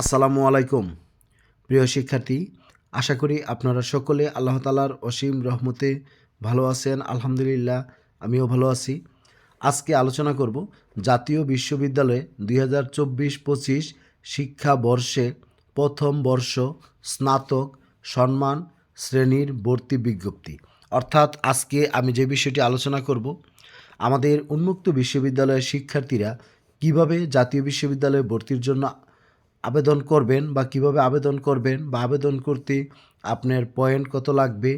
আসসালামু আলাইকুম। প্রিয় শিক্ষার্থী, আশা করি আপনারা সকলে আল্লাহ তালার অসীম রহমতে ভালো আছেন, আলহামদুলিল্লাহ, আমিও ভালো আছি। আজকে আলোচনা করব জাতীয় বিশ্ববিদ্যালয়ে দুই হাজার চব্বিশ পঁচিশ শিক্ষাবর্ষে প্রথম বর্ষ স্নাতক সম্মান শ্রেণির ভর্তি বিজ্ঞপ্তি। অর্থাৎ আজকে আমি যে বিষয়টি আলোচনা করব, আমাদের উন্মুক্ত বিশ্ববিদ্যালয়ের শিক্ষার্থীরা কীভাবে জাতীয় বিশ্ববিদ্যালয়ে ভর্তির জন্য আবেদন করবেন বা কীভাবে আবেদন করবেন বা আবেদন করতে আপনার পয়েন্ট কত লাগবে,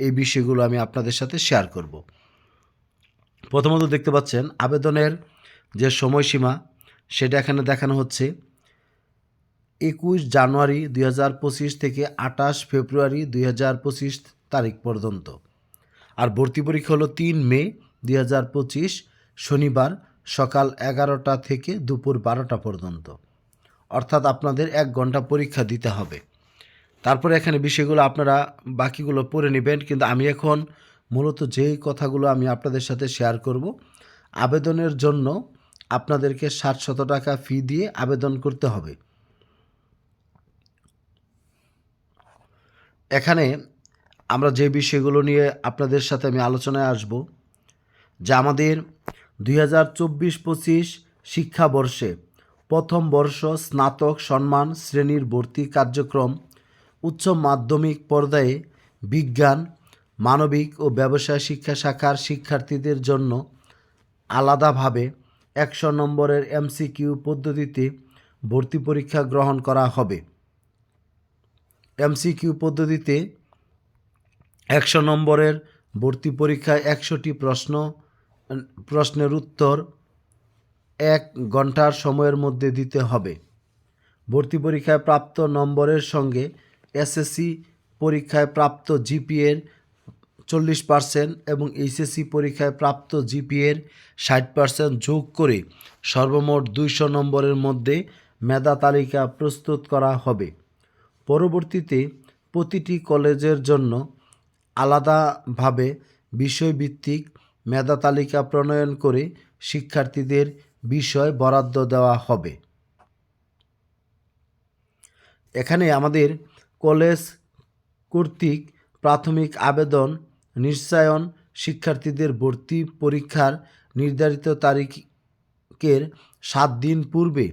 এই বিষয়গুলো আমি আপনাদের সাথে শেয়ার করব। প্রথমত দেখতে পাচ্ছেন, আবেদনের যে সময়সীমা, সেটা এখানে দেখানো হচ্ছে। একুশ জানুয়ারি দুই হাজার পঁচিশ থেকে আঠাশ ফেব্রুয়ারি দুই হাজার পঁচিশ তারিখ পর্যন্ত। আর ভর্তি পরীক্ষা হলো তিন মে দুই হাজার পঁচিশ, শনিবার সকাল এগারোটা থেকে দুপুর বারোটা পর্যন্ত। অর্থাৎ আপনাদের এক ঘণ্টা পরীক্ষা দিতে হবে। তারপরে এখানে বিষয়গুলো আপনারা বাকিগুলো পড়ে নেবেন, কিন্তু আমি এখন মূলত যেই কথাগুলো আমি আপনাদের সাথে শেয়ার করব, আবেদনের জন্য আপনাদেরকে ষাট শত টাকা ফি দিয়ে আবেদন করতে হবে। এখানে আমরা যে বিষয়গুলো নিয়ে আপনাদের সাথে আমি আলোচনায় আসব, যে আমাদের দুই হাজার চব্বিশ পঁচিশ শিক্ষাবর্ষে প্রথম বর্ষ স্নাতক সম্মান শ্রেণির ভর্তি কার্যক্রম উচ্চ মাধ্যমিক পর্যায়ে বিজ্ঞান, মানবিক ও ব্যবসায় শিক্ষা শাখার শিক্ষার্থীদের জন্য আলাদাভাবে একশো নম্বরের এমসিকিউ পদ্ধতিতে ভর্তি পরীক্ষা গ্রহণ করা হবে। এমসিকিউ পদ্ধতিতে একশো নম্বরের ভর্তি পরীক্ষায় একশোটি প্রশ্ন, প্রশ্নের উত্তর এক ঘণ্টার সময়ের মধ্যে দিতে হবে। ভর্তি পরীক্ষায় প্রাপ্ত নম্বরের সঙ্গে এসএসসি পরীক্ষায় প্রাপ্ত জিপিএর চল্লিশ পার্সেন্ট এবং এইচএসসি পরীক্ষায় প্রাপ্ত জিপিএর ষাট পার্সেন্ট যোগ করে সর্বমোট দুইশো নম্বরের মধ্যে মেধা তালিকা প্রস্তুত করা হবে। পরবর্তীতে প্রতিটি কলেজের জন্য আলাদাভাবে বিষয়ভিত্তিক মেধা তালিকা প্রণয়ন করে শিক্ষার্থীদের বিষয় বরাদ্দ দেওয়া হবে। এখানে আমাদের কলেজ কর্তৃক প্রাথমিক আবেদন, নিশ্চয়ন, শিক্ষার্থীদের ভর্তি পরীক্ষার নির্ধারিত তারিখের সাত দিন পূর্বে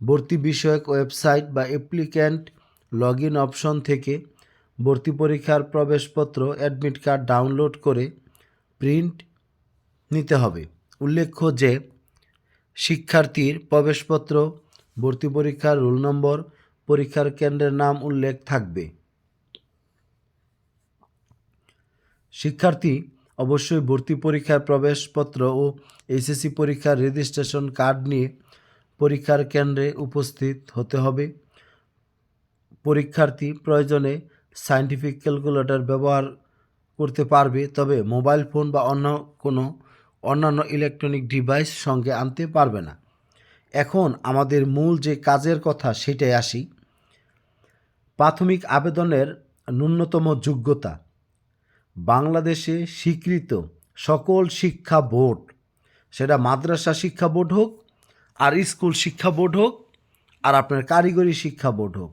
ভর্তি বিষয়ক ওয়েবসাইট বা অ্যাপ্লিক্যান্ট লগ ইন অপশন থেকে ভর্তি পরীক্ষার প্রবেশপত্র, অ্যাডমিট কার্ড ডাউনলোড করে প্রিন্ট নিতে হবে। উল্লেখ্য যে শিক্ষার্থীর প্রবেশপত্র, ভর্তি পরীক্ষার রোল নম্বর, পরীক্ষার কেন্দ্রের নাম উল্লেখ থাকবে। শিক্ষার্থী অবশ্যই ভর্তি পরীক্ষার প্রবেশপত্র ও এইচএসসি পরীক্ষার রেজিস্ট্রেশন কার্ড নিয়ে পরীক্ষার কেন্দ্রে উপস্থিত হতে হবে। পরীক্ষার্থী প্রয়োজনে সায়েন্টিফিক ক্যালকুলেটর ব্যবহার করতে পারবে, তবে মোবাইল ফোন বা অন্য কোনো অন্যান্য ইলেকট্রনিক ডিভাইস সঙ্গে আনতে পারবে না। এখন আমাদের মূল যে কাজের কথা সেটাই আসি। প্রাথমিক আবেদনের ন্যূনতম যোগ্যতা। বাংলাদেশে স্বীকৃত সকল শিক্ষা বোর্ড, সেটা মাদ্রাসা শিক্ষা বোর্ড হোক, আর স্কুল শিক্ষা বোর্ড হোক, আর আপনার কারিগরি শিক্ষা বোর্ড হোক।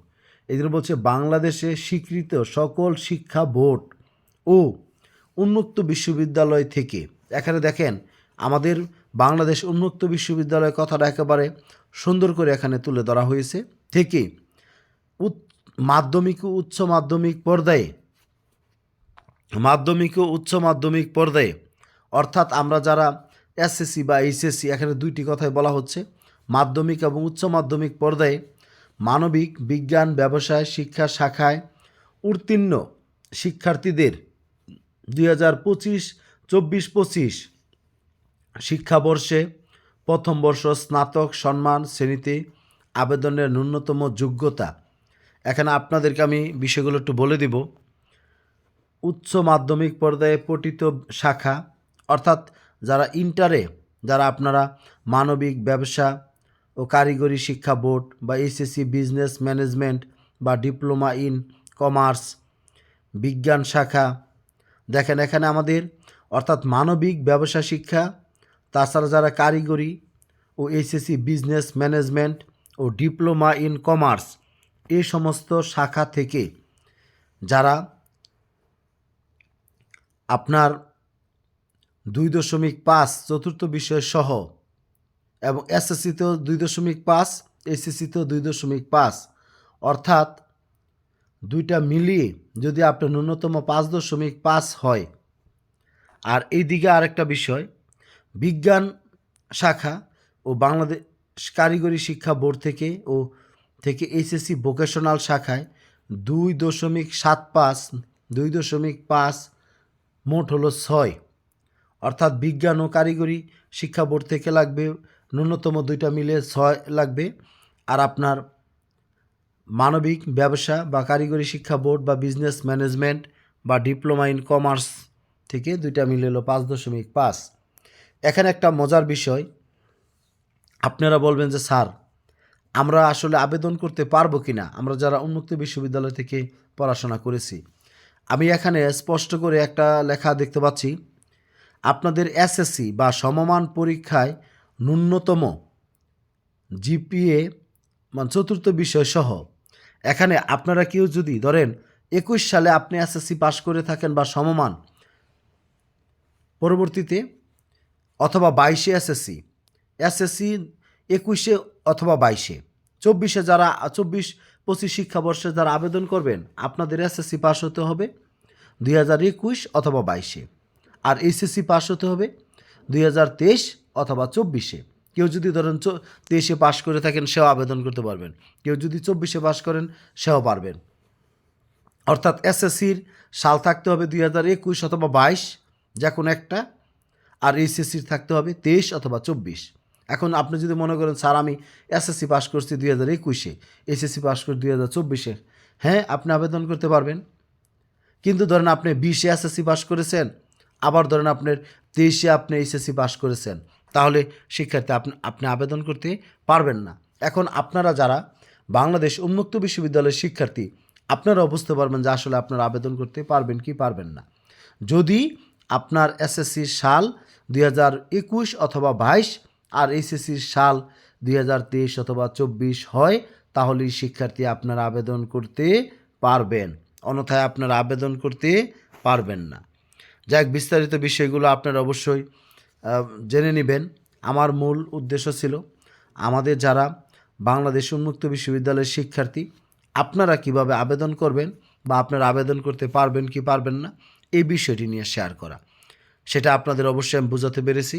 এদের বলছে বাংলাদেশে স্বীকৃত সকল শিক্ষা বোর্ড ও উন্মুক্ত বিশ্ববিদ্যালয় থেকে এখানে দেখেন, আমাদের বাংলাদেশ উন্মুক্ত বিশ্ববিদ্যালয় কথাটা একেবারে সুন্দর করে এখানে তুলে ধরা হয়েছে। থেকে মাধ্যমিক ও উচ্চ মাধ্যমিক পর্যায়ে, মাধ্যমিক ও উচ্চ মাধ্যমিক পর্যায়ে, অর্থাৎ আমরা যারা এসএসসি বা এইচএসসি, এখানে দুইটি কথাই বলা হচ্ছে, মাধ্যমিক এবং উচ্চ মাধ্যমিক পর্যায়ে মানবিক, বিজ্ঞান, ব্যবসায়, শিক্ষা শাখায় উত্তীর্ণ শিক্ষার্থীদের দুই হাজার পঁচিশ চব্বিশ পঁচিশ শিক্ষাবর্ষে প্রথম বর্ষ স্নাতক সম্মান শ্রেণীতে আবেদনের ন্যূনতম যোগ্যতা। এখানে আপনাদেরকে আমি বিষয়গুলো একটু বলে দিব। উচ্চ মাধ্যমিক পর্যায়ে পঠিত শাখা, অর্থাৎ যারা ইন্টারে, যারা আপনারা মানবিক ব্যবসা ও কারিগরি শিক্ষা বোর্ড বা এসএসসি বিজনেস ম্যানেজমেন্ট বা ডিপ্লোমা ইন কমার্স, বিজ্ঞান শাখা। দেখেন এখানে আমাদের অর্থাৎ মানবিক ব্যবসা শিক্ষা, তাছাড়া যারা কারিগরি ও এসএসসি বিজনেস ম্যানেজমেন্ট ও ডিপ্লোমা ইন কমার্স এই সমস্ত শাখা থেকে যারা আপনার দুই দশমিক পাঁচ চতুর্থ বিষয় সহ এবং এসএসসিতেও দুই দশমিক পাঁচ এসএসসিতেও দুই দশমিক পাঁচ, অর্থাৎ দুইটা মিলিয়ে যদি আপনার ন্যূনতম পাঁচ দশমিক পাঁচ হয় আর এই দিকে আরেকটা বিষয়, বিজ্ঞান শাখা ও বাংলাদেশ কারিগরি শিক্ষা বোর্ড থেকে ও থেকে এইচএসসি ভোকেশনাল শাখায় দুই দশমিক সাত পাঁচ, দুই দশমিক পাঁচ মোট হলো ছয়। অর্থাৎ বিজ্ঞান ও কারিগরি শিক্ষা বোর্ড থেকে লাগবে ন্যূনতম দুইটা মিলে ছয় লাগবে। আর আপনার মানবিক, ব্যবসা বা কারিগরি শিক্ষা বোর্ড বা বিজনেস ম্যানেজমেন্ট বা ডিপ্লোমা ইন কমার্স থেকে দুইটা মিলে হলো পাঁচ দশমিক পাঁচ। এখানে একটা মজার বিষয়, আপনারা বলবেন যে, স্যার, আমরা আসলে আবেদন করতে পারব কি না আমরা যারা উন্মুক্ত বিশ্ববিদ্যালয় থেকে পড়াশোনা করেছি। আমি এখানে স্পষ্ট করে একটা লেখা দেখতে পাচ্ছি, আপনাদের এসএসসি বা সমমান পরীক্ষায় ন্যূনতম জিপিএ মানে চতুর্থ বিষয় সহ, এখানে আপনারা কেউ যদি ধরেন একুশ সালে আপনি এসএসসি পাশ করে থাকেন বা সমমান পরবর্তীতে অথবা বাইশে এসএসসি এসএসসি একুশে অথবা বাইশে। চব্বিশে যারা, চব্বিশ, পঁচিশ শিক্ষাবর্ষে যারা আবেদন করবেন, আপনাদের এসএসসি পাস হতে হবে দুই হাজার একুশ অথবা বাইশে। আর এইচএসসি পাস হতে হবে দুই হাজার তেইশ অথবা চব্বিশে। কেউ যদি ধরেন তেইশে পাস করে থাকেন, সেও আবেদন করতে পারবেন। কেউ যদি চব্বিশে পাস করেন, সেও পারবেন। অর্থাৎ এসএসসির সাল থাকতে হবে দুই হাজার একুশ অথবা বাইশ। যা কোনো একটা, আর এইচএসসির থাকতে হবে তেইশ অথবা চব্বিশ। এখন আপনি যদি মনে করেন, স্যার, আমি এসএসসি পাস করছি দুই হাজার একুশে এসএসসি পাস করছি দুই হাজার চব্বিশে হ্যাঁ আপনি আবেদন করতে পারবেন। কিন্তু ধরেন আপনি বিশে এসএসসি পাস করেছেন, আবার ধরেন আপনার তেইশে আপনি এইচএসসি পাস করেছেন, তাহলে শিক্ষার্থী আপনি আপনি আবেদন করতে পারবেন না। এখন আপনারা যারা বাংলাদেশ উন্মুক্ত বিশ্ববিদ্যালয়ের শিক্ষার্থী আপনারাও বুঝতে পারবেন যে আসলে আপনারা আবেদন করতে পারবেন কি পারবেন না। যদি আপনার এসএসসির সাল দুই হাজার একুশ অথবা বাইশ, আর এইচএসসির সাল দুই হাজার তেইশ অথবা চব্বিশ হয়, তাহলেই শিক্ষার্থী আপনারা আবেদন করতে পারবেন। অন্যথায় আপনারা আবেদন করতে পারবেন না। যাক বিস্তারিত বিষয়গুলো আপনারা অবশ্যই জেনে নেবেন। আমার মূল উদ্দেশ্য ছিল, আমাদের যারা বাংলাদেশ উন্মুক্ত বিশ্ববিদ্যালয়ের শিক্ষার্থী, আপনারা কীভাবে আবেদন করবেন বা আপনারা আবেদন করতে পারবেন কি পারবেন না এই বিষয়টি নিয়ে শেয়ার করা। সেটা আপনাদের অবশ্যই আমি বোঝাতে পেরেছি।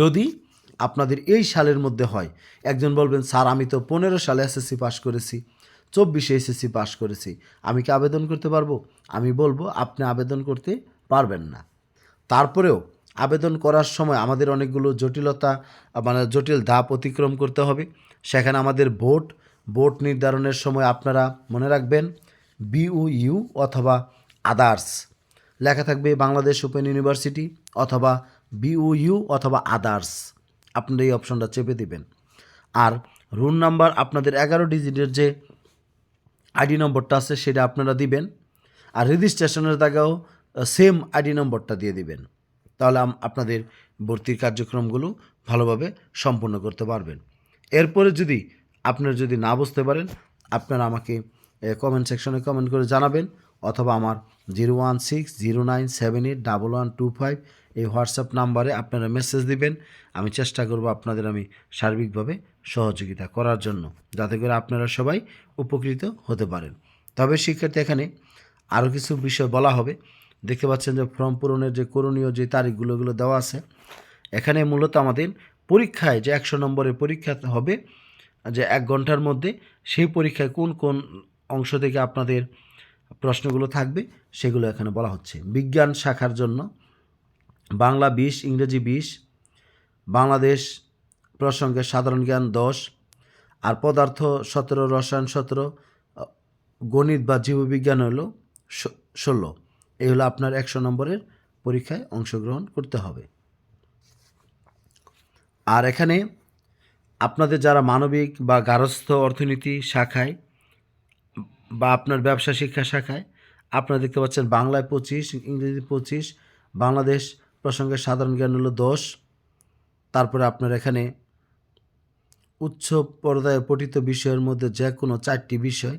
যদি আপনাদের এই সালের মধ্যে হয়, একজন বলবেন, স্যার, আমি তো পনেরো সালে এসএসসি পাস করেছি, চব্বিশে এসএসসি পাস করেছি, আমি কি আবেদন করতে পারব? আমি বলব, আপনি আবেদন করতে পারবেন না। তারপরেও আবেদন করার সময় আমাদের অনেকগুলো জটিলতা মানে জটিল ধাপ অতিক্রম করতে হবে। সেখানে আমাদের ভোট ভোট নির্ধারণের সময় আপনারা মনে রাখবেন বিউইউ অথবা আদার্স লেখা থাকবে বাংলাদেশ ওপেন ইউনিভার্সিটি অথবা বিউইউ অথবা আদার্স আপনারা এই অপশনটা চেপে দিবেন। আর রুল নাম্বার আপনাদের এগারো ডিজিটের যে আইডি নম্বরটা আছে সেটা আপনারা দিবেন। আর রেজিস্ট্রেশনের জায়গাও সেম আইডি নম্বরটা দিয়ে দিবেন। তাহলে আপনাদের ভর্তির কার্যক্রমগুলো ভালোভাবে সম্পূর্ণ করতে পারবেন। এরপরে যদি আপনারা যদি না বুঝতে পারেন, আপনারা আমাকে কমেন্ট সেকশনে কমেন্ট করে জানাবেন। অথবা আমার zero one six zero nine seven eight double one two five এই হোয়াটসঅ্যাপ নাম্বারে আপনারা মেসেজ দিবেন। আমি চেষ্টা করব আপনাদের আমি সার্বিকভাবে সহযোগিতা করার জন্য, যাতে করে আপনারা সবাই উপকৃত হতে পারেন। তবে শিক্ষার্থী এখানে আরও কিছু বিষয় বলা হবে। দেখতে পাচ্ছেন যে ফর্ম পূরণের যে করণীয় যে তারিখগুলো এগুলো দেওয়া আছে। এখানে মূলত আমাদের পরীক্ষায় যে একশো নম্বরের পরীক্ষা হবে, যে এক ঘণ্টার মধ্যে সেই পরীক্ষায় কোন কোন অংশ থেকে আপনাদের প্রশ্নগুলো থাকবে, সেগুলো এখানে বলা হচ্ছে। বিজ্ঞান শাখার জন্য বাংলা বিশ, ইংরেজি বিশ, বাংলাদেশ প্রসঙ্গে সাধারণ জ্ঞান দশ, আর পদার্থ সতেরো, রসায়ন সতেরো, গণিত বা জীববিজ্ঞান হলো ষোলো। এই হলো আপনার একশো নম্বরের পরীক্ষায় অংশগ্রহণ করতে হবে। আর এখানে আপনাদের যারা মানবিক বা গার্হস্থ্য অর্থনীতি শাখায় বা আপনার ব্যবসা শিক্ষা শাখায়, আপনারা দেখতে পাচ্ছেন বাংলায় পঁচিশ ইংরেজি পঁচিশ, বাংলাদেশ প্রসঙ্গে সাধারণ জ্ঞান হলো দশ। তারপরে আপনার এখানে উচ্চ পর্দায় পঠিত বিষয়ের মধ্যে যে কোনো চারটি বিষয়,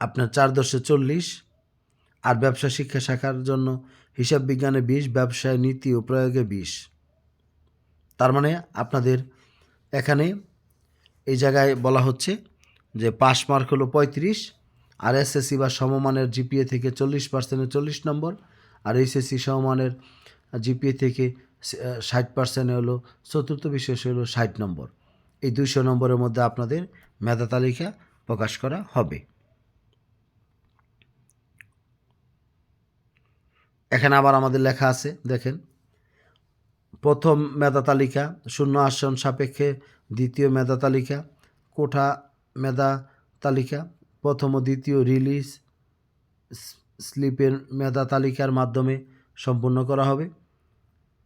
আপনার চার দশে চল্লিশ, আর ব্যবসা শিক্ষা শাখার জন্য হিসাব বিজ্ঞানে বিশ, ব্যবসায় নীতি ও প্রয়োগে বিশ। তার মানে আপনাদের এখানে এই জায়গায় বলা হচ্ছে যে পাস মার্ক হলো পঁয়ত্রিশ, আর এসএসসি বা সমমানের জিপিএ থেকে চল্লিশ পার্সেন্টে চল্লিশ নম্বর, আর এইচএসসি সমমানের জিপিএ থেকে ষাট পার্সেন্ট হলো চতুর্থ বিশেষ হলো ষাট নম্বর। এই দুইশো নম্বরের মধ্যে আপনাদের মেধা তালিকা প্রকাশ করা হবে। এখানে আবার আমাদের লেখা আছে, দেখেন। প্রথম মেধা তালিকা, শূন্য আসন সাপেক্ষে দ্বিতীয় মেধা তালিকা, কোঠা মেধা তালিকা, প্রথম ও দ্বিতীয় রিলিজ স্লিপের মেধা তালিকার মাধ্যমে সম্পূর্ণ করা হবে।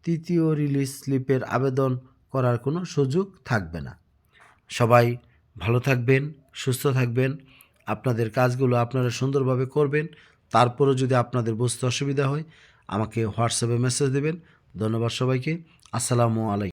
তৃতীয় রিলিজ স্লিপের আবেদন করার কোনো সুযোগ থাকবে না। সবাই ভালো থাকবেন, সুস্থ থাকবেন। আপনাদের কাজগুলো আপনারা সুন্দরভাবে করবেন। তারপরেও যদি আপনাদের বুঝতে অসুবিধা হয়, আমাকে হোয়াটসঅ্যাপে মেসেজ দেবেন। ধন্যবাদ সবাইকে। আসসালামু আলাইকুম।